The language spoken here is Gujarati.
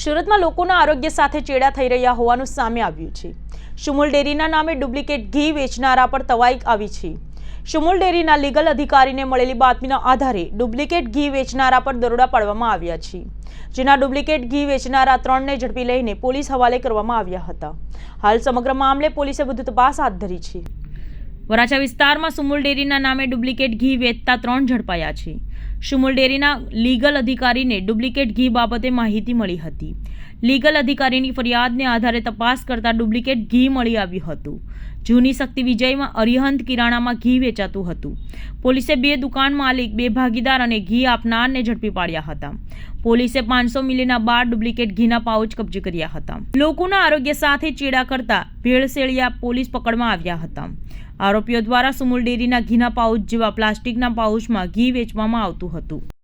સુરતમાં લોકોના આરોગ્ય સાથે ચેડા થઈ રહ્યા હોવાનું સામે આવ્યું છે. સુમુલ ડેરીના નામે ડુપ્લિકેટ ઘી વેચનારા પર તવાઈ આવી છે. સુમુલ ડેરીના લીગલ અધિકારીને મળેલી બાતમીના આધારે ડુપ્લિકેટ ઘી વેચનારા પર દરોડા પાડવામાં આવ્યા છે. જેના ડુપ્લિકેટ ઘી વેચનારા ત્રણને ઝડપી લઈને પોલીસ હવાલે કરવામાં આવ્યા હતા. હાલ સમગ્ર મામલે પોલીસે વધુ તપાસ હાથ ધરી છે. વરાછા વિસ્તારમાં સુમુલ ડેરીના નામે ડુપ્લિકેટ ઘી વેચતા ત્રણ ઝડપાયા છે. સુમુલ ડેરીના લીગલ અધિકારીને ડુપ્લિકેટ ઘી બાબતે માહિતી મળી હતી. લીગલ અધિકારીની ફરિયાદને આધારે તપાસ કરતા ડુપ્લિકેટ ઘી મળી આવ્યું હતું. જૂની શક્તિ વિજયમાં અરિહંત કિરાણામાં ઘી વેચાતું હતું. પોલીસે બે દુકાન માલિક, બે ભાગીદાર અને ઘી આપનારને ઝડપી પાડ્યા હતા. પોલીસે પાંચસો મિલીના બાર ડુપ્લિકેટ ઘીના પાઉચ કબજે કર્યા હતા. લોકોના આરોગ્ય સાથે ચેડા કરતા ભેળસેળિયા પોલીસ પકડમાં આવ્યા હતા. આરોપીઓ દ્વારા સુમુલ ડેરીના ઘીના પાઉચ જેવા પ્લાસ્ટિકના પાઉચમાં ઘી વેચવામાં આવતું હતું.